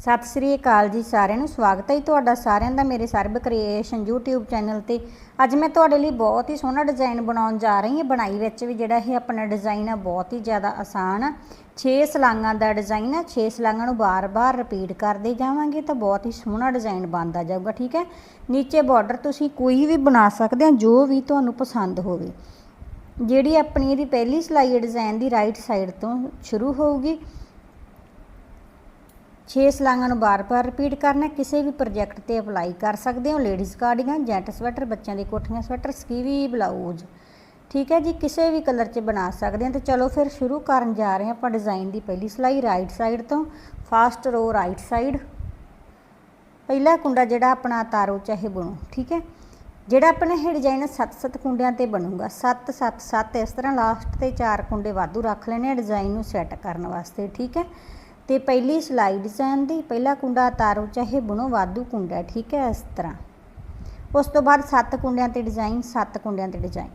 ਸਤਿ ਸ੍ਰੀ ਅਕਾਲ ਜੀ ਸਾਰਿਆਂ ਨੂੰ। ਸਵਾਗਤ ਹੈ ਜੀ ਤੁਹਾਡਾ ਸਾਰਿਆਂ ਦਾ ਮੇਰੇ ਸਰਬ ਕ੍ਰੀਏਸ਼ਨ YouTube ਚੈਨਲ ਤੇ। ਅੱਜ ਮੈਂ ਤੁਹਾਡੇ ਲਈ ਬਹੁਤ ਹੀ ਸੋਹਣਾ ਡਿਜ਼ਾਈਨ ਬਣਾਉਣ ਜਾ ਰਹੀ ਹਾਂ। ਬਣਾਈ ਵਿੱਚ ਵੀ ਜਿਹੜਾ ਇਹ ਆਪਣਾ ਡਿਜ਼ਾਈਨ ਆ, ਬਹੁਤ ਹੀ ਜ਼ਿਆਦਾ ਆਸਾਨ ਆ। 6 ਸਲਾਂਗਾਂ ਦਾ ਡਿਜ਼ਾਈਨ ਆ। 6 ਸਲਾਂਗਾਂ ਨੂੰ ਬਾਰ-ਬਾਰ ਰਿਪੀਟ ਕਰਦੇ ਜਾਵਾਂਗੇ ਤਾਂ ਬਹੁਤ ਹੀ ਸੋਹਣਾ ਡਿਜ਼ਾਈਨ ਬਣਦਾ ਜਾਊਗਾ, ਠੀਕ ਹੈ? ਨੀਚੇ ਬਾਰਡਰ ਤੁਸੀਂ ਕੋਈ ਵੀ ਬਣਾ ਸਕਦੇ ਹੋ, ਜੋ ਵੀ ਤੁਹਾਨੂੰ ਪਸੰਦ ਹੋਵੇ। ਜਿਹੜੀ ਆਪਣੀ ਇਹਦੀ ਪਹਿਲੀ ਸਿਲਾਈ ਡਿਜ਼ਾਈਨ ਦੀ ਰਾਈਟ ਸਾਈਡ ਤੋਂ ਸ਼ੁਰੂ ਹੋਊਗੀ। 6 ਸਲਾਂਗਾਂ ਨੂੰ ਬਾਰ-ਬਾਰ ਰਿਪੀਟ ਕਰਨਾ ਕਿਸੇ ਵੀ ਪ੍ਰੋਜੈਕਟ ਤੇ ਅਪਲਾਈ ਕਰ ਸਕਦੇ ਹੋ। ਲੇਡੀਜ਼ ਕਾਰਡੀਗਨ ਜੈਂਟ ਸਵੈਟਰ ਬੱਚਿਆਂ ਦੇ ਕੋਠੀਆਂ ਸਵੈਟਰ ਸਕੀਵੀ ਬਲਾਊਜ਼ ਠੀਕ ਹੈ ਜੀ, ਕਿਸੇ ਵੀ ਕਲਰ 'ਚ ਬਣਾ ਸਕਦੇ ਹਾਂ। ਤੇ ਚਲੋ ਫਿਰ ਸ਼ੁਰੂ ਕਰਨ ਜਾ ਰਹੇ ਹਾਂ ਆਪਾਂ ਡਿਜ਼ਾਈਨ ਦੀ ਪਹਿਲੀ ਸਿਲਾਈ ਰਾਈਟ ਸਾਈਡ ਤੋਂ। ਫਾਸਟ ਰੋ ਰਾਈਟ ਸਾਈਡ ਪਹਿਲਾ ਕੁੰਡਾ ਜਿਹੜਾ ਆਪਣਾ ਤਾਰੋ ਚਾਹੇ ਬਣੋ, ਠੀਕ ਹੈ? ਜਿਹੜਾ ਆਪਣਾ ਇਹ ਡਿਜ਼ਾਈਨ 7-7 ਕੁੰਡਿਆਂ ਤੇ ਬਣੂਗਾ। 7-7-7 ਇਸ ਤਰ੍ਹਾਂ ਲਾਸਟ ਤੇ 4 ਕੁੰਡੇ ਵਾਧੂ ਰੱਖ ਲੈਣੇ ਆ। ਡਿਜ਼ਾਈਨ ਨੂੰ ਸੈੱਟ ਕਰਨ ਵਾਸਤੇ, ਠੀਕ ਹੈ? ਤੇ ਪਹਿਲੀ ਸਲਾਈ ਡਿਜ਼ਾਈਨ ਦੀ, ਪਹਿਲਾ ਕੁੰਡਾ ਤਾਰੋ, ਚਾਹੇ ਬਣੋ, ਵਾਧੂ ਕੁੰਡਾ ਠੀਕ ਹੈ, ਇਸ ਤਰ੍ਹਾਂ। ਉਸ ਤੋਂ ਬਾਅਦ ਸੱਤ ਕੁੰਡਿਆਂ ਤੇ ਡਿਜ਼ਾਈਨ, ਸੱਤ ਕੁੰਡਿਆਂ ਤੇ ਡਿਜ਼ਾਈਨ।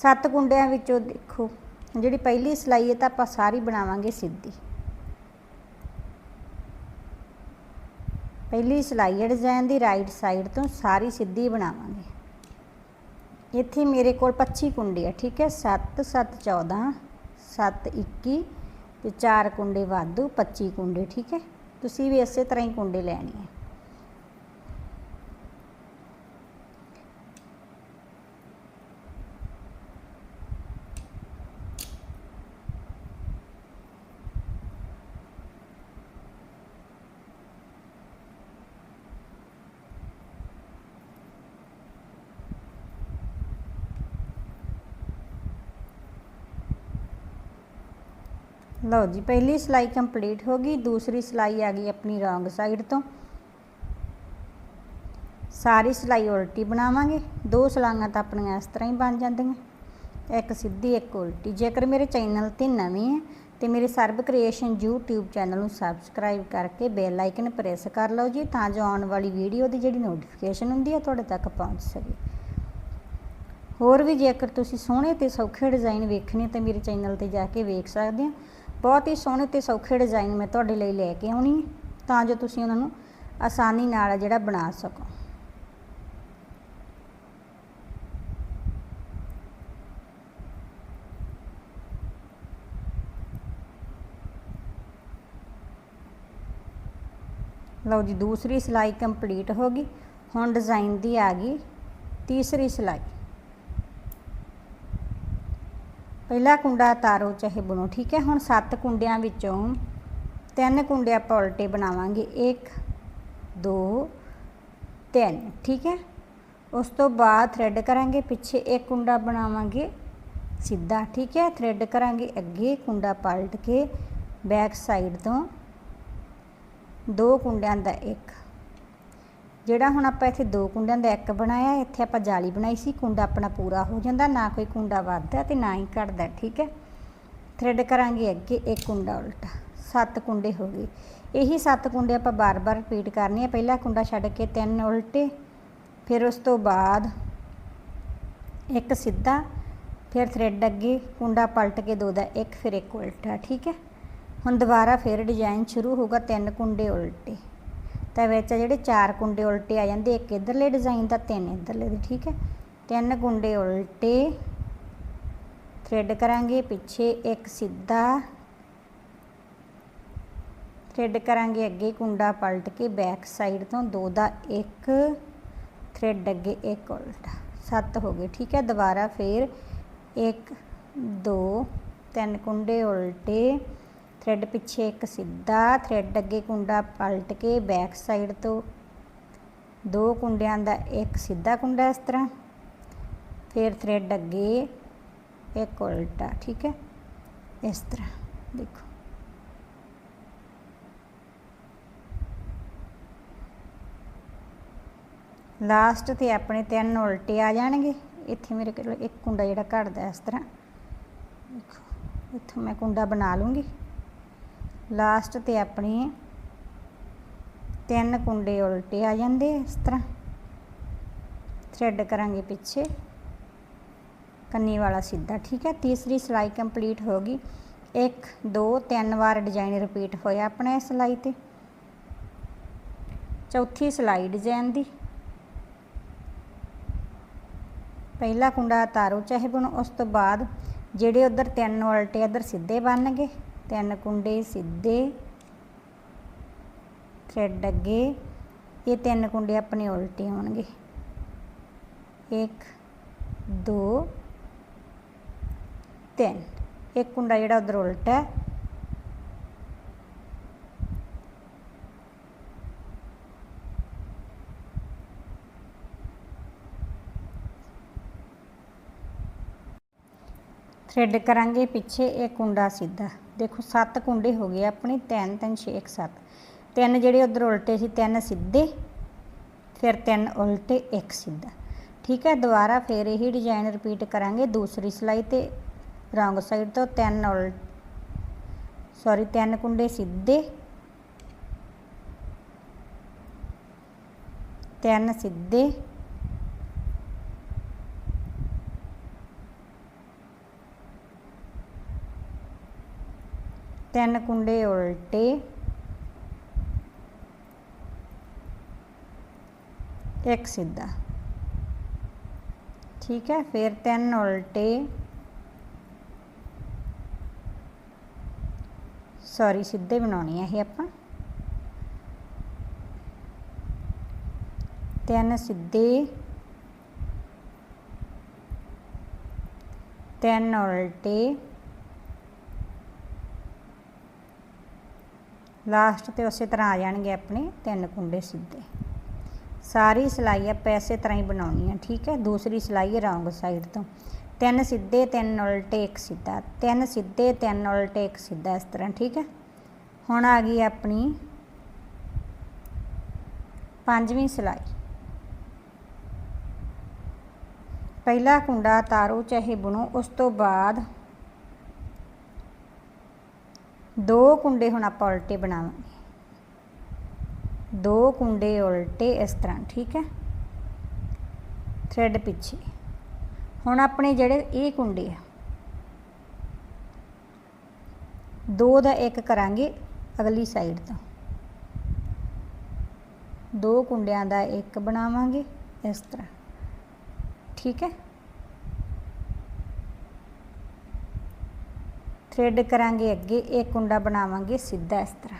ਸੱਤ ਕੁੰਡਿਆਂ ਵਿੱਚੋਂ ਦੇਖੋ, ਜਿਹੜੀ ਪਹਿਲੀ ਸਲਾਈ ਹੈ, ਤਾਂ ਆਪਾਂ ਸਾਰੀ ਬਣਾਵਾਂਗੇ ਸਿੱਧੀ। ਪਹਿਲੀ ਸਲਾਈ ਹੈ, ਡਿਜ਼ਾਈਨ ਦੀ ਰਾਈਟ ਸਾਈਡ ਤੋਂ ਸਾਰੀ ਸਿੱਧੀ ਬਣਾਵਾਂਗੇ। ਇੱਥੇ ਮੇਰੇ ਕੋਲ 25 ਕੁੰਡੇ ਆ, ਠੀਕ ਹੈ 7 7 14 7 21 ਤੇ 4 ਕੁੰਡੇ ਵਾਧੂ 25 ਕੁੰਡੇ, ਠੀਕ ਹੈ? ਤੁਸੀਂ ਵੀ ਇਸੇ ਤਰ੍ਹਾਂ ਹੀ ਕੁੰਡੇ ਲੈਣੇ ਆ। ਲਓ ਜੀ, ਪਹਿਲੀ ਸਿਲਾਈ ਕੰਪਲੀਟ ਹੋ ਗਈ, ਦੂਸਰੀ ਸਿਲਾਈ ਆ ਗਈ ਆਪਣੀ ਰੌਂਗ ਸਾਈਡ ਤੋਂ। ਸਾਰੀ ਸਿਲਾਈ ਉਲਟੀ ਬਣਾਵਾਂਗੇ, ਦੋ ਸਲਾਈਆਂ ਤਾਂ ਆਪਣੀਆਂ ਇਸ ਤਰ੍ਹਾਂ ਹੀ ਬਣ ਜਾਂਦੀਆਂ। ਇੱਕ ਸਿੱਧੀ, ਇੱਕ ਉਲਟੀ। ਜੇਕਰ ਮੇਰੇ ਚੈਨਲ ਤੇ ਨਵੇਂ ਹੈ, ਤੇ ਮੇਰੇ ਸਰਬ ਕ੍ਰੀਏਸ਼ਨ YouTube ਚੈਨਲ ਨੂੰ ਸਬਸਕ੍ਰਾਈਬ ਕਰਕੇ ਬੈਲ ਆਈਕਨ ਪ੍ਰੈਸ ਕਰ ਲਓ ਜੀ, ਤਾਂ ਜੋ ਆਉਣ ਵਾਲੀ ਵੀਡੀਓ ਦੀ ਜਿਹੜੀ ਨੋਟੀਫਿਕੇਸ਼ਨ ਹੁੰਦੀ ਹੈ ਤੁਹਾਡੇ ਤੱਕ ਪਹੁੰਚ ਸਕੇ। ਹੋਰ ਵੀ ਜੇਕਰ ਤੁਸੀਂ ਸੋਹਣੇ ਤੇ ਸੌਖੇ ਡਿਜ਼ਾਈਨ ਵੇਖਣੇ, ਤਾਂ ਮੇਰੇ ਚੈਨਲ ਤੇ ਜਾ ਕੇ ਵੇਖ ਸਕਦੇ ਹੋ ਬਹੁਤ ਹੀ ਸੋਹਣੇ ਤੇ ਸੌਖੇ ਡਿਜ਼ਾਈਨ ਮੈਂ ਤੁਹਾਡੇ ਲਈ ਲੈ ਕੇ ਆਉਣੀ ਤਾਂ ਜੋ ਤੁਸੀਂ ਉਹਨਾਂ ਨੂੰ ਆਸਾਨੀ ਨਾਲ ਜਿਹੜਾ ਬਣਾ ਸਕੋ। ਲਓ ਜੀ, ਦੂਸਰੀ ਸਿਲਾਈ ਕੰਪਲੀਟ ਹੋ ਗਈ। ਹੁਣ ਡਿਜ਼ਾਈਨ ਦੀ ਆ ਗਈ ਤੀਸਰੀ ਸਿਲਾਈ। ਪਹਿਲਾ ਕੁੰਡਾ ਤਾਰੋ ਚਾਹੇ ਬਣੋ, ਠੀਕ ਹੈ? ਹੁਣ ਸੱਤ ਕੁੰਡਿਆਂ ਵਿੱਚੋਂ ਤਿੰਨ ਕੁੰਡੇ ਆਪਾਂ ਉਲਟੇ ਬਣਾਵਾਂਗੇ। 1 2 3 ਠੀਕ ਹੈ? ਉਸ ਤੋਂ ਬਾਅਦ ਥ੍ਰੈਡ ਕਰਾਂਗੇ, ਪਿੱਛੇ ਇੱਕ ਕੁੰਡਾ ਬਣਾਵਾਂਗੇ ਸਿੱਧਾ, ਠੀਕ ਹੈ? ਥ੍ਰੈਡ ਕਰਾਂਗੇ, ਅੱਗੇ ਕੁੰਡਾ ਪਲਟ ਕੇ ਬੈਕ ਸਾਈਡ ਤੋਂ ਦੋ ਕੁੰਡਿਆਂ ਦਾ ਇੱਕ। ਜਿਹੜਾ ਹੁਣ ਆਪਾਂ ਇੱਥੇ ਦੋ ਕੁੰਡਿਆਂ ਦਾ ਇੱਕ ਬਣਾਇਆ, ਇੱਥੇ ਆਪਾਂ ਜਾਲੀ ਬਣਾਈ ਸੀ, ਕੁੰਡਾ ਆਪਣਾ ਪੂਰਾ ਹੋ ਜਾਂਦਾ, ਨਾ ਕੋਈ ਕੁੰਡਾ ਵੱਧਦਾ ਤੇ ਨਾ ਹੀ ਘਟਦਾ, ਠੀਕ ਹੈ? ਥ੍ਰੈਡ ਕਰਾਂਗੇ ਅੱਗੇ, ਇੱਕ ਕੁੰਡਾ ਉਲਟਾ, ਸੱਤ ਕੁੰਡੇ ਹੋ ਗਏ। ਇਹੀ ਸੱਤ ਕੁੰਡੇ ਆਪਾਂ ਬਾਰ-ਬਾਰ ਰਿਪੀਟ ਕਰਨੇ ਆ, ਪਹਿਲਾ ਕੁੰਡਾ ਛੱਡ ਕੇ ਤਿੰਨ ਉਲਟੇ, ਫਿਰ ਉਸ ਤੋਂ ਬਾਅਦ ਇੱਕ ਸਿੱਧਾ, ਫਿਰ ਥ੍ਰੈਡ ਅੱਗੇ, ਕੁੰਡਾ ਪਲਟ ਕੇ ਦੋ ਦਾ ਇੱਕ, ਫਿਰ ਇੱਕ ਉਲਟਾ, ਠੀਕ ਹੈ? ਹੁਣ ਦੁਬਾਰਾ ਫਿਰ ਡਿਜ਼ਾਈਨ ਸ਼ੁਰੂ ਹੋਊਗਾ ਤਿੰਨ ਕੁੰਡੇ ਉਲਟੇ। ਤਾਂ ਵਿੱਚ ਜਿਹੜੇ ਚਾਰ ਕੁੰਡੇ ਉਲਟੇ ਆ ਜਾਂਦੇ, ਇੱਕ ਇਧਰਲੇ ਡਿਜ਼ਾਈਨ ਦਾ, ਤਿੰਨ ਇਧਰਲੇ ਦੇ, ਠੀਕ ਹੈ? ਤਿੰਨ ਕੁੰਡੇ ਉਲਟੇ ਥ੍ਰੈਡ ਕਰਾਂਗੇ, ਪਿੱਛੇ ਇੱਕ ਸਿੱਧਾ ਥ੍ਰੈਡ ਕਰਾਂਗੇ, ਅੱਗੇ ਕੁੰਡਾ ਪਲਟ ਕੇ ਬੈਕ ਸਾਈਡ ਤੋਂ ਦੋ ਦਾ ਇੱਕ ਥ੍ਰੈਡ ਅੱਗੇ ਇੱਕ ਉਲਟਾ। ਸੱਤ ਹੋ ਗਏ, ਠੀਕ ਹੈ? ਦੁਬਾਰਾ ਫਿਰ 1 2 ਤਿੰਨ ਕੁੰਡੇ ਉਲਟੇ ਥ੍ਰੈਡ ਪਿੱਛੇ ਇੱਕ ਸਿੱਧਾ ਥ੍ਰੈਡ ਅੱਗੇ ਕੁੰਡਾ ਪਲਟ ਕੇ ਬੈਕ ਸਾਈਡ ਤੋਂ ਦੋ ਕੁੰਡਿਆਂ ਦਾ ਇੱਕ ਸਿੱਧਾ ਕੁੰਡਾ ਇਸ ਤਰ੍ਹਾਂ, ਫਿਰ ਥ੍ਰੈਡ ਅੱਗੇ ਇੱਕ ਉਲਟਾ, ਠੀਕ ਹੈ? ਇਸ ਤਰ੍ਹਾਂ, ਦੇਖੋ। ਲਾਸਟ ਤੇ ਆਪਣੇ ਤਿੰਨ ਉਲਟੇ ਆ ਜਾਣਗੇ। ਇੱਥੇ ਮੇਰੇ ਕੋਲ ਇੱਕ ਕੁੰਡਾ ਜਿਹੜਾ ਘਟਦਾ ਇਸ ਤਰ੍ਹਾਂ। ਦੇਖੋ, ਇੱਥੋਂ ਮੈਂ ਕੁੰਡਾ ਬਣਾ ਲੂੰਗੀ। ਲਾਸਟ ਤੇ ਆਪਣੇ ਤਿੰਨ ਕੁੰਡੇ ਉਲਟੇ ਆ ਜਾਂਦੇ ਇਸ ਤਰ੍ਹਾਂ। ਥ੍ਰੈਡ ਕਰਾਂਗੇ ਪਿੱਛੇ। ਕੰਨੀ ਵਾਲਾ ਸਿੱਧਾ, ਠੀਕ ਹੈ? ਤੀਸਰੀ ਸਿਲਾਈ ਕੰਪਲੀਟ ਹੋ ਗਈ। 1 2 3 ਵਾਰ ਡਿਜ਼ਾਈਨ ਰਿਪੀਟ ਹੋਇਆ ਆਪਣੇ ਸਿਲਾਈ ਤੇ। ਚੌਥੀ ਸਿਲਾਈ ਡਿਜ਼ਾਈਨ ਦੀ। ਪਹਿਲਾ ਕੁੰਡਾ ਤਾਰੋ ਚਾਹੇ ਬਣ, ਉਸ ਤੋਂ ਬਾਅਦ ਜਿਹੜੇ ਉਧਰ ਤਿੰਨ ਉਲਟੇ, ਇਧਰ ਸਿੱਧੇ ਬਣ ਗਏ। ਤਿੰਨ ਕੁੰਡੇ ਸਿੱਧੇ, ਥ੍ਰੈਡ ਅੱਗੇ, ਇਹ ਤਿੰਨ ਕੁੰਡੇ ਆਪਣੇ ਉਲਟੇ ਹੋਣਗੇ। 1 2 3 ਇੱਕ ਕੁੰਡਾ ਜਿਹੜਾ ਉਧਰ ਉਲਟਾ ਹੈ। ਥ੍ਰੈਡ ਕਰਾਂਗੇ ਪਿੱਛੇ, ਇਹ ਕੁੰਡਾ ਸਿੱਧਾ। ਦੇਖੋ 7 ਕੁੰਡੇ ਹੋ ਗਏ ਆਪਣੇ 3 3 6 1 7 ਤਿੰਨ ਜਿਹੜੇ ਉਧਰ ਉਲਟੇ ਸੀ, ਤਿੰਨ ਸਿੱਧੇ, ਫਿਰ ਤਿੰਨ ਉਲਟੇ, ਇੱਕ ਸਿੱਧਾ। ਠੀਕ ਹੈ, ਦੁਬਾਰਾ ਫਿਰ ਇਹੀ ਡਿਜ਼ਾਈਨ ਰਿਪੀਟ ਕਰਾਂਗੇ ਦੂਸਰੀ ਸਿਲਾਈ ਤੇ। ਰੌਂਗ ਸਾਈਡ ਤੋਂ ਤਿੰਨ ਉਲ ਸੌਰੀ ਤਿੰਨ ਕੁੰਡੇ ਸਿੱਧੇ, ਤਿੰਨ ਸਿੱਧੇ ਤਿੰਨ ਕੁੰਡੇ ਉਲਟੇ। ਇੱਕ ਸਿੱਧਾ। ਠੀਕ ਹੈ, ਫਿਰ ਤਿੰਨ ਉਲਟੇ। ਸੌਰੀ ਸਿੱਧੇ ਬਣਾਉਣੇ ਹੈ ਇਹ ਆਪਾਂ। ਤਿੰਨ ਸਿੱਧੇ। ਤਿੰਨ ਉਲਟੇ। ਲਾਸਟ ਤੇ ਉਸੇ ਤਰ੍ਹਾਂ ਆ ਜਾਣਗੇ ਆਪਣੇ ਤਿੰਨ ਕੁੰਡੇ ਸਿੱਧੇ। ਸਾਰੀ ਸਿਲਾਈ ਆਪਾਂ ਇਸੇ ਤਰ੍ਹਾਂ ਹੀ ਬਣਾਉਣੀ ਹੈ ਠੀਕ ਹੈ? ਦੂਸਰੀ ਸਿਲਾਈ ਹੈ ਰੌਂਗ ਸਾਈਡ ਤੋਂ। ਤਿੰਨ ਸਿੱਧੇ, ਤਿੰਨ ਉਲਟੇ, ਇੱਕ ਸਿੱਧਾ। ਤਿੰਨ ਸਿੱਧੇ, ਤਿੰਨ ਉਲਟੇ, ਇੱਕ ਸਿੱਧਾ ਇਸ ਤਰ੍ਹਾਂ, ਠੀਕ ਹੈ? ਹੁਣ ਆ ਗਈ ਆਪਣੀ ਪੰਜਵੀਂ ਸਿਲਾਈ। ਪਹਿਲਾ ਕੁੰਡਾ ਤਾਰੋ ਚਾਹੇ ਬੁਣੋ, ਉਸ ਤੋਂ ਬਾਅਦ ਦੋ ਕੁੰਡੇ ਹੁਣ ਆਪਾਂ ਉਲਟੇ ਬਣਾਵਾਂਗੇ। ਦੋ ਕੁੰਡੇ ਉਲਟੇ ਇਸ ਤਰ੍ਹਾਂ, ਠੀਕ ਹੈ? ਥ੍ਰੈਡ ਪਿੱਛੇ। ਹੁਣ ਆਪਣੇ ਜਿਹੜੇ ਇਹ ਕੁੰਡੇ ਆ, ਦੋ ਦਾ ਇੱਕ ਕਰਾਂਗੇ ਅਗਲੀ ਸਾਈਡ ਤੋਂ। ਦੋ ਕੁੰਡਿਆਂ ਦਾ ਇੱਕ ਬਣਾਵਾਂਗੇ ਇਸ ਤਰ੍ਹਾਂ, ਠੀਕ ਹੈ? ਥ੍ਰੈਡ ਕਰਾਂਗੇ ਅੱਗੇ ਇੱਕ ਕੁੰਡਾ ਬਣਾਵਾਂਗੇ ਸਿੱਧਾ ਇਸ ਤਰ੍ਹਾਂ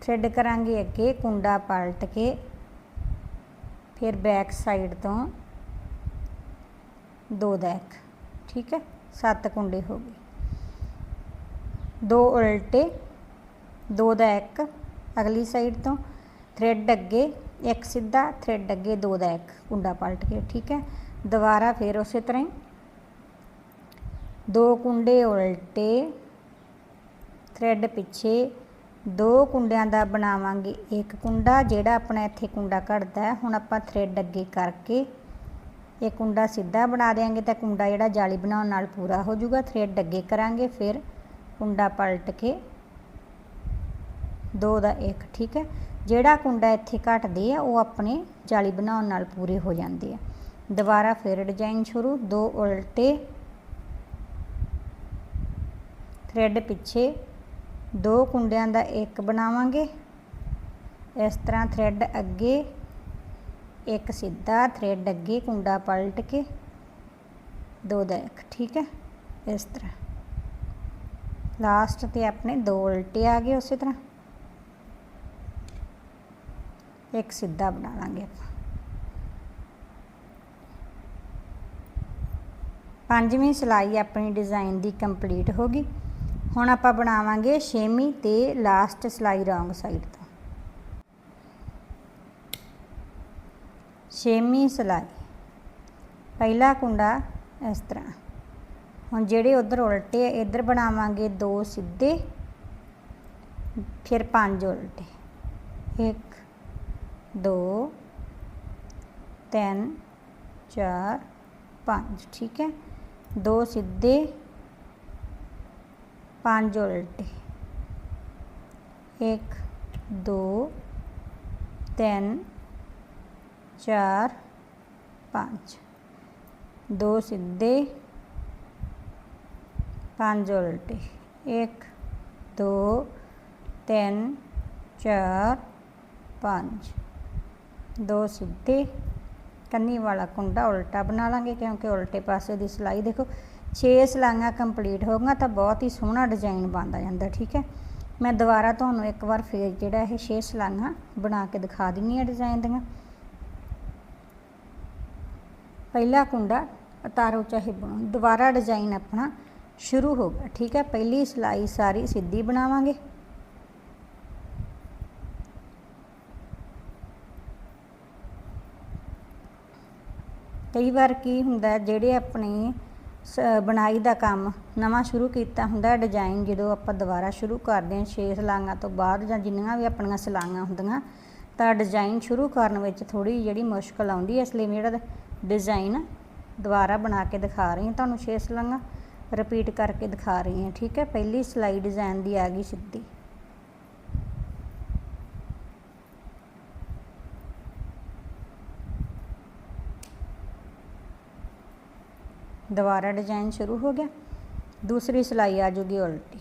ਥ੍ਰੈਡ ਕਰਾਂਗੇ ਅੱਗੇ ਕੁੰਡਾ ਪਲਟ ਕੇ ਫਿਰ ਬੈਕ ਸਾਈਡ ਤੋਂ ਦੋ ਦਾ ਇੱਕ ਠੀਕ ਹੈ ਸੱਤ ਕੁੰਡੇ ਹੋ ਗਏ ਦੋ ਉਲਟੇ ਦੋ ਦਾ ਇੱਕ ਅਗਲੀ ਸਾਈਡ ਤੋਂ ਥ੍ਰੈਡ ਅੱਗੇ ਇੱਕ ਸਿੱਧਾ ਥ੍ਰੈਡ ਅੱਗੇ ਦੋ ਦਾ ਇੱਕ ਕੁੰਡਾ ਪਲਟ ਕੇ ਠੀਕ ਹੈ ਦੁਬਾਰਾ ਫਿਰ ਉਸੇ ਤਰ੍ਹਾਂ ਹੀ ਦੋ ਕੁੰਡੇ ਉਲਟੇ ਥ੍ਰੈਡ ਪਿੱਛੇ, ਦੋ ਕੁੰਡਿਆਂ ਦਾ ਬਣਾਵਾਂਗੇ ਇੱਕ ਕੁੰਡਾ, ਜਿਹੜਾ ਆਪਣਾ ਇੱਥੇ ਕੁੰਡਾ ਘੜਦਾ ਹੁਣ ਆਪਾਂ ਥ੍ਰੈਡ ਅੱਗੇ ਕਰਕੇ ਇਹ ਕੁੰਡਾ ਸਿੱਧਾ ਬਣਾ ਦੇਾਂਗੇ ਤਾਂ ਕੁੰਡਾ ਜਿਹੜਾ ਜਾਲੀ ਬਣਾਉਣ ਨਾਲ ਪੂਰਾ ਹੋ ਜਾਊਗਾ। ਥ੍ਰੈਡ ਅੱਗੇ ਕਰਾਂਗੇ ਫਿਰ ਕੁੰਡਾ ਪਲਟ ਕੇ। ਦੋ ਦਾ ਇੱਕ, ਠੀਕ ਹੈ। ਜਿਹੜਾ ਕੁੰਡਾ ਇੱਥੇ ਘਟਦੇ ਆ, ਉਹ ਆਪਣੇ ਜਾਲੀ ਬਣਾਉਣ ਨਾਲ ਪੂਰੇ ਹੋ ਜਾਂਦੇ ਆ। ਦੁਬਾਰਾ ਫਿਰ ਡਿਜ਼ਾਈਨ ਸ਼ੁਰੂ, ਦੋ ਉਲਟੇ ਥ੍ਰੈਡ ਪਿੱਛੇ ਦੋ ਕੁੰਡਿਆਂ ਦਾ ਇੱਕ ਬਣਾਵਾਂਗੇ। ਇਸ ਤਰ੍ਹਾਂ ਥ੍ਰੈਡ ਅੱਗੇ ਇੱਕ ਸਿੱਧਾ ਥ੍ਰੈਡ ਅੱਗੇ ਕੁੰਡਾ ਪਲਟ ਕੇ ਦੋ ਦਾ ਇੱਕ, ਠੀਕ ਹੈ? ਇਸ ਤਰ੍ਹਾਂ। ਲਾਸਟ ਤੇ ਆਪਣੇ ਦੋ ਉਲਟੇ ਆ ਗਏ ਉਸੇ ਤਰ੍ਹਾਂ। ਇੱਕ ਸਿੱਧਾ ਬਣਾ ਲਾਂਗੇ ਆਪਾਂ। ਪੰਜਵੀਂ ਸਿਲਾਈ ਆਪਣੀ ਡਿਜ਼ਾਈਨ ਦੀ ਕੰਪਲੀਟ ਹੋ ਗਈ। ਹੁਣ ਆਪਾਂ ਬਣਾਵਾਂਗੇ ਛੇਵੀਂ ਤੇ ਲਾਸਟ ਸਿਲਾਈ ਰੌਂਗ ਸਾਈਡ ਤੋਂ। ਛੇਵੀਂ ਸਿਲਾਈ। ਪਹਿਲਾ ਕੁੰਡਾ ਇਸ ਤਰ੍ਹਾਂ। ਹੁਣ ਜਿਹੜੇ ਉਧਰ ਉਲਟੇ ਆ, ਇੱਧਰ ਬਣਾਵਾਂਗੇ ਦੋ ਸਿੱਧੇ, ਫਿਰ ਪੰਜ ਉਲਟੇ। 1 2 3 4 5 ਠੀਕ ਹੈ? ਦੋ ਸਿੱਧੇ ਪੰਜ ਉਲਟੇ 1 2 3 4 5 ਦੋ ਸਿੱਧੇ ਪੰਜ ਉਲਟੇ 1 2 3 4 ਪੰਜ ਦੋ ਸਿੱਧੇ ਕੰਨੀ ਵਾਲਾ ਕੁੰਡਾ ਉਲਟਾ ਬਣਾ ਲਾਂਗੇ ਕਿਉਂਕਿ ਉਲਟੇ ਪਾਸੇ ਦੀ ਸਿਲਾਈ ਦੇਖੋ 6 ਸਿਲਾਈਆਂ ਕੰਪਲੀਟ ਹੋ ਗਈਆਂ ਤਾਂ ਬਹੁਤ ਹੀ ਸੋਹਣਾ ਡਿਜ਼ਾਈਨ ਬਣਦਾ ਜਾਂਦਾ, ਠੀਕ ਹੈ? ਮੈਂ ਦੁਬਾਰਾ ਤੁਹਾਨੂੰ ਇੱਕ ਵਾਰ ਫੇਰ ਜਿਹੜਾ ਇਹ 6 ਸਿਲਾਈਆਂ ਬਣਾ ਕੇ ਦਿਖਾ ਦਿੰਨੀ ਆ ਡਿਜ਼ਾਈਨ ਦੀਆਂ। ਪਹਿਲਾ ਕੁੰਡਾ ਉਤਾਰੋ ਚਾਹੇ ਬਣੋ ਦੁਬਾਰਾ ਡਿਜ਼ਾਈਨ ਆਪਣਾ ਸ਼ੁਰੂ ਹੋ ਗਿਆ, ਠੀਕ ਹੈ? ਪਹਿਲੀ ਸਿਲਾਈ ਸਾਰੀ ਸਿੱਧੀ ਬਣਾਵਾਂਗੇ। ਕਈ ਵਾਰ ਕੀ ਹੁੰਦਾ, ਜਿਹੜੇ ਆਪਣੇ ਸ, ਬੁਣਾਈ ਦਾ ਕੰਮ। ਨਵਾਂ ਸ਼ੁਰੂ ਕੀਤਾ ਹੁੰਦਾ ਡਿਜ਼ਾਈਨ ਜਦੋਂ ਆਪਾਂ ਦੁਬਾਰਾ ਸ਼ੁਰੂ ਕਰਦੇ ਹਾਂ 6 ਸਲਾਈਆਂ ਤੋਂ ਬਾਅਦ ਜਾਂ ਜਿੰਨੀਆਂ ਵੀ ਆਪਣੀਆਂ ਸਲਾਈਆਂ ਹੁੰਦੀਆਂ, ਤਾਂ ਡਿਜ਼ਾਈਨ ਸ਼ੁਰੂ ਕਰਨ ਵਿੱਚ ਥੋੜੀ ਜਿਹੜੀ ਮੁਸ਼ਕਲ ਆਉਂਦੀ ਹੈ। ਇਸ ਲਈ ਮੈਂ ਜਿਹੜਾ ਡਿਜ਼ਾਈਨ ਦੁਬਾਰਾ ਬਣਾ ਕੇ ਦਿਖਾ ਰਹੀ ਹਾਂ, ਤੁਹਾਨੂੰ 6 ਸਲਾਈਆਂ ਰਿਪੀਟ ਕਰਕੇ ਦਿਖਾ ਰਹੀ ਹਾਂ। ਠੀਕ ਹੈ, ਪਹਿਲੀ ਸਲਾਈ ਡਿਜ਼ਾਈਨ ਦੀ ਆ ਗਈ ਸਿੱਧੀ। ਦੁਬਾਰਾ ਡਿਜ਼ਾਈਨ ਸ਼ੁਰੂ ਹੋ ਗਿਆ। ਦੂਸਰੀ ਸਿਲਾਈ ਆ ਜੂਗੀ ਉਲਟੀ।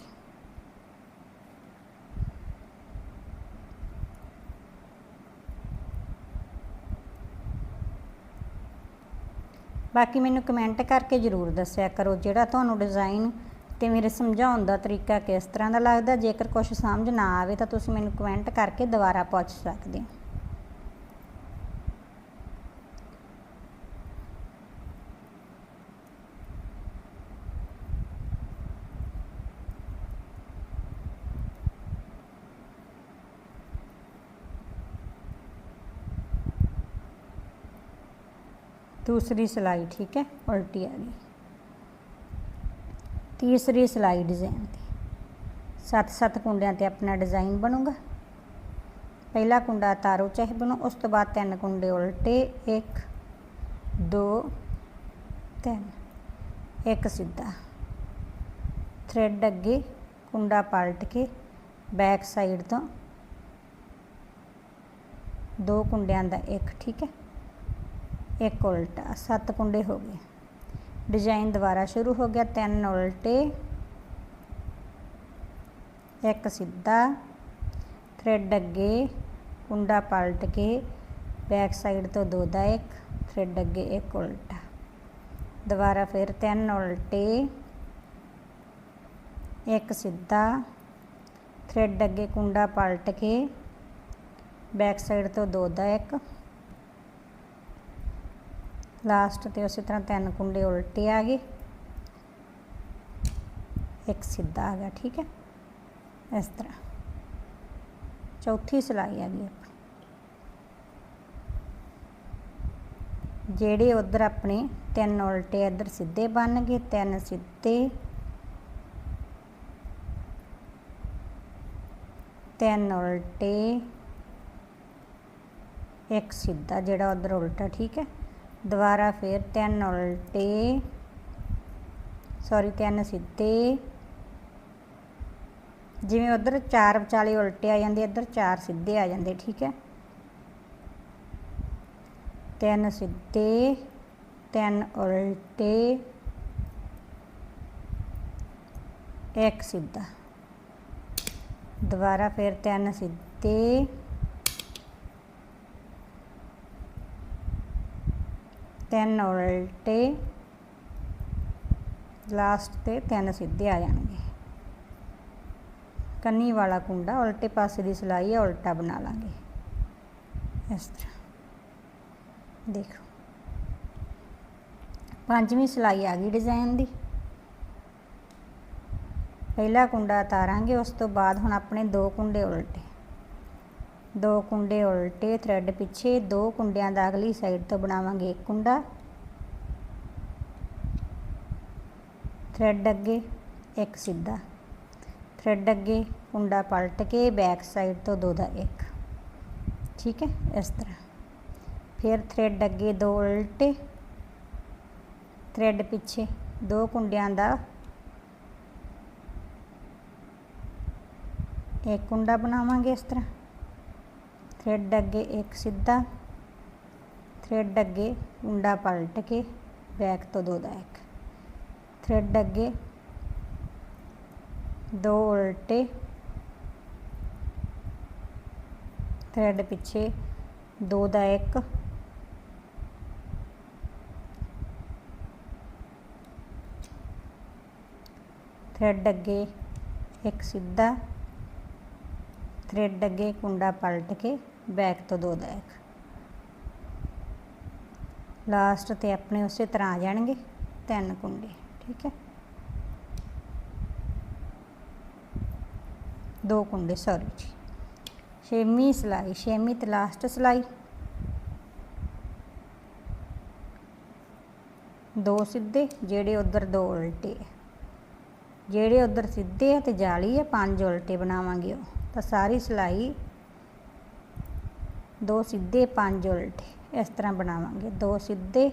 ਬਾਕੀ ਮੈਨੂੰ ਕਮੈਂਟ ਕਰਕੇ ਜ਼ਰੂਰ ਦੱਸਿਆ ਕਰੋ ਜਿਹੜਾ ਤੁਹਾਨੂੰ ਡਿਜ਼ਾਈਨ ਤੇ ਮੇਰੇ ਸਮਝਾਉਣ ਦਾ ਤਰੀਕਾ ਕਿਸ ਤਰ੍ਹਾਂ ਦਾ ਲੱਗਦਾ। ਜੇਕਰ ਕੁਝ ਸਮਝ ਨਾ ਆਵੇ ਤਾਂ ਤੁਸੀਂ ਮੈਨੂੰ ਕਮੈਂਟ ਕਰਕੇ ਦੁਬਾਰਾ ਪੁੱਛ ਸਕਦੇ ਹੋ। दूसरी सिलाई ठीक है, उल्टी आ गई तीसरी सिलाई डिज़ाइन की सत सत कुंडिया अपना डिज़ाइन बनूँगा। पहला कुंडा तारो चाहे बनो, उस तो बाद तीन कुंडे उल्टे, एक, दो, तीन, एक सीधा। थ्रेड अगे कुंडा पलट के बैक साइड तो दो कुंड एक, ठीक है। ਇੱਕ ਉਲਟਾ, ਸੱਤ ਕੁੰਡੇ ਹੋ ਗਏ। ਡਿਜ਼ਾਈਨ ਦੁਬਾਰਾ ਸ਼ੁਰੂ ਹੋ ਗਿਆ, ਤਿੰਨ ਉਲਟੇ, ਇੱਕ ਸਿੱਧਾ, ਥ੍ਰੈਡ ਅੱਗੇ, ਕੁੰਡਾ ਪਲਟ ਕੇ, ਬੈਕ ਸਾਈਡ ਤੋਂ ਦੋ ਦਾ ਇੱਕ, ਥ੍ਰੈਡ ਅੱਗੇ ਇੱਕ ਉਲਟਾ। ਦੁਬਾਰਾ ਫਿਰ ਤਿੰਨ ਉਲਟੇ, ਇੱਕ ਸਿੱਧਾ, ਥ੍ਰੈਡ ਅੱਗੇ ਕੁੰਡਾ ਪਲਟ ਕੇ, ਬੈਕ ਸਾਈਡ ਤੋਂ ਦੋ ਦਾ ਇੱਕ ਲਾਸਟ ਤੇ ਉਸੇ ਤਰ੍ਹਾਂ ਤਿੰਨ ਕੁੰਡੇ ਉਲਟੇ ਆ ਗਏ। ਇੱਕ ਸਿੱਧਾ ਆ ਗਿਆ, ਠੀਕ ਹੈ। ਇਸ ਤਰ੍ਹਾਂ। ਚੌਥੀ ਸਿਲਾਈ ਆ ਗਈ ਆਪਣੀ। ਜਿਹੜੇ ਉਧਰ ਆਪਣੇ ਤਿੰਨ ਉਲਟੇ ਇੱਧਰ ਸਿੱਧੇ ਬਣ ਗਏ, ਤਿੰਨ ਸਿੱਧੇ। ਤਿੰਨ ਉਲਟੇ। ਇੱਕ ਸਿੱਧਾ ਜਿਹੜਾ ਉਧਰ ਉਲਟਾ, ਠੀਕ ਹੈ। ਦੁਬਾਰਾ ਫਿਰ ਤਿੰਨ ਉਲਟੇ। ਸੌਰੀ ਤਿੰਨ ਸਿੱਧੇ। ਜਿਵੇਂ ਉਧਰ ਚਾਰ ਵਿਚਾਲੇ ਉਲਟੇ ਆ ਜਾਂਦੇ, ਇੱਧਰ ਚਾਰ ਸਿੱਧੇ ਆ ਜਾਂਦੇ, ਠੀਕ ਹੈ? ਤਿੰਨ ਸਿੱਧੇ, ਤਿੰਨ ਉਲਟੇ। ਇੱਕ ਸਿੱਧਾ। ਦੁਬਾਰਾ ਫਿਰ ਤਿੰਨ ਸਿੱਧੇ। ਤਿੰਨ ਉਲਟੇ ਲਾਸਟ ਤੇ ਤਿੰਨ ਸਿੱਧੇ ਆ ਜਾਣਗੇ। ਕੰਨੀ ਵਾਲਾ ਕੁੰਡਾ ਉਲਟੇ ਪਾਸੇ ਦੀ ਸਿਲਾਈ ਹੈ ਉਲਟਾ ਬਣਾ ਲਾਂਗੇ। ਇਸ ਤਰ੍ਹਾਂ। ਦੇਖੋ। ਪੰਜਵੀਂ ਸਿਲਾਈ ਆ ਗਈ ਡਿਜ਼ਾਈਨ ਦੀ। ਪਹਿਲਾ ਕੁੰਡਾ ਤਾਰਾਂਗੇ ਉਸ ਤੋਂ ਬਾਅਦ ਹੁਣ ਆਪਣੇ ਦੋ ਕੁੰਡੇ ਉਲਟੇ। ਦੋ ਕੁੰਡੇ ਉਲਟੇ ਥ੍ਰੈਡ ਪਿੱਛੇ, ਦੋ ਕੁੰਡਿਆਂ ਦਾ ਅਗਲੀ ਸਾਈਡ ਤੋਂ ਬਣਾਵਾਂਗੇ ਇੱਕ ਕੁੰਡਾ। ਥ੍ਰੈਡ ਅੱਗੇ, ਇੱਕ ਸਿੱਧਾ। ਥ੍ਰੈਡ ਅੱਗੇ ਕੁੰਡਾ ਪਲਟ ਕੇ ਬੈਕ ਸਾਈਡ ਤੋਂ ਦੋ ਦਾ ਇੱਕ। ਠੀਕ ਹੈ, ਇਸ ਤਰ੍ਹਾਂ। ਫਿਰ ਥਰੈਡ ਅੱਗੇ ਦੋ ਉਲਟੇ ਥ੍ਰੈਡ ਪਿੱਛੇ ਦੋ ਕੁੰਡਿਆਂ ਦਾ ਇੱਕ ਕੁੰਡਾ ਬਣਾਵਾਂਗੇ ਇਸ ਤਰ੍ਹਾਂ। ਥ੍ਰੈਡ ਅੱਗੇ ਇੱਕ ਸਿੱਧਾ ਥ੍ਰੈਡ ਅੱਗੇ ਕੁੰਡਾ ਪਲਟ ਕੇ ਬੈਕ ਤੋਂ ਦੋ ਦਾ ਇੱਕ ਥ੍ਰੈਡ ਅੱਗੇ ਦੋ ਉਲਟੇ ਥਰੈਡ ਪਿੱਛੇ ਦੋ ਦਾ ਇੱਕ। ਥਰੈਡ ਅੱਗੇ ਇੱਕ ਸਿੱਧਾ ਥਰੈਡ ਅੱਗੇ ਕੁੰਡਾ ਪਲਟ ਕੇ ਬੈਕ ਤੋਂ ਦੋ ਦਾ ਲਾਸਟ ਤੇ ਆਪਣੇ ਉਸੇ ਤਰ੍ਹਾਂ ਆ ਜਾਣਗੇ, ਤਿੰਨ ਕੁੰਡੇ, ਠੀਕ ਹੈ। ਦੋ ਕੁੰਡੇ ਸੌਰੀ ਜੀ। ਛੇਵੀਂ ਸਿਲਾਈ, ਛੇਵੀਂ ਤੇ ਲਾਸਟ ਸਿਲਾਈ। ਦੋ ਸਿੱਧੇ, ਜਿਹੜੇ ਉਧਰ ਦੋ ਉਲਟੇ ਜਿਹੜੇ ਉਧਰ ਸਿੱਧੇ ਆ ਤੇ ਜਾਲੀ ਹੈ ਪੰਜ ਉਲਟੇ ਬਣਾਵਾਂਗੇ ਉਹ। ਤਾਂ ਸਾਰੀ ਸਿਲਾਈ ਦੋ ਸਿੱਧੇ ਪੰਜ ਉਲਟੇ ਇਸ ਤਰ੍ਹਾਂ ਬਣਾਵਾਂਗੇ ਦੋ ਸਿੱਧੇ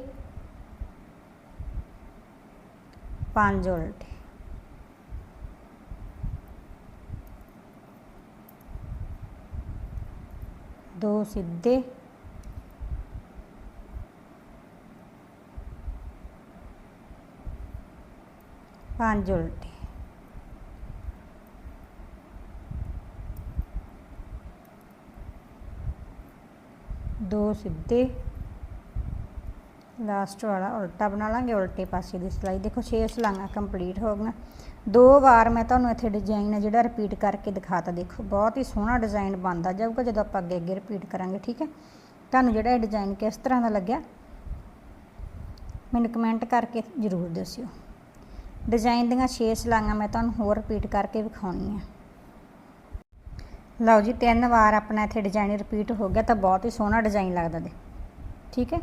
ਪੰਜ ਉਲਟੇ ਦੋ ਸਿੱਧੇ ਪੰਜ ਉਲਟੇ ਦੋ ਸਿੱਧੇ। ਲਾਸਟ ਵਾਲਾ, ਉਲਟਾ ਬਣਾ ਲਾਂਗੇ, ਉਲਟੇ ਪਾਸੇ ਦੀ ਸਿਲਾਈ। ਦੇਖੋ 6 ਸਲਾਈਆਂ ਕੰਪਲੀਟ ਹੋ ਗਈਆਂ। ਦੋ ਵਾਰ ਮੈਂ ਤੁਹਾਨੂੰ ਇੱਥੇ ਡਿਜ਼ਾਈਨ ਹੈ ਜਿਹੜਾ ਰਿਪੀਟ ਕਰਕੇ ਦਿਖਾਤਾ ਦੇਖੋ, ਬਹੁਤ ਹੀ ਸੋਹਣਾ ਡਿਜ਼ਾਈਨ ਬਣਦਾ ਜਾਊਗਾ ਜਦੋਂ ਆਪਾਂ ਅੱਗੇ ਅੱਗੇ ਰਿਪੀਟ ਕਰਾਂਗੇ, ਠੀਕ ਹੈ? ਤੁਹਾਨੂੰ ਜਿਹੜਾ ਇਹ ਡਿਜ਼ਾਈਨ ਕਿਸ ਤਰ੍ਹਾਂ ਦਾ ਲੱਗਿਆ, ਮੈਨੂੰ ਕਮੈਂਟ ਕਰਕੇ ਜ਼ਰੂਰ ਦੱਸਿਓ। ਡਿਜ਼ਾਈਨ ਦੀਆਂ 6 ਸਲਾਈਆਂ ਮੈਂ ਤੁਹਾਨੂੰ ਹੋਰ ਰਿਪੀਟ ਕਰਕੇ ਵਿਖਾਉਣੀ ਆ ਲਓ ਜੀ, ਤਿੰਨ ਵਾਰ ਆਪਣਾ ਇੱਥੇ ਡਿਜ਼ਾਈਨ ਰਿਪੀਟ ਹੋ ਗਿਆ ਤਾਂ ਬਹੁਤ ਹੀ ਸੋਹਣਾ ਡਿਜ਼ਾਈਨ ਲੱਗਦਾ ਦੇ। ਠੀਕ ਹੈ?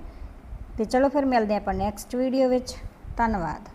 ਤੇ ਚਲੋ ਫਿਰ ਮਿਲਦੇ ਆਪਾਂ ਨੈਕਸਟ ਵੀਡੀਓ ਵਿੱਚ। ਧੰਨਵਾਦ।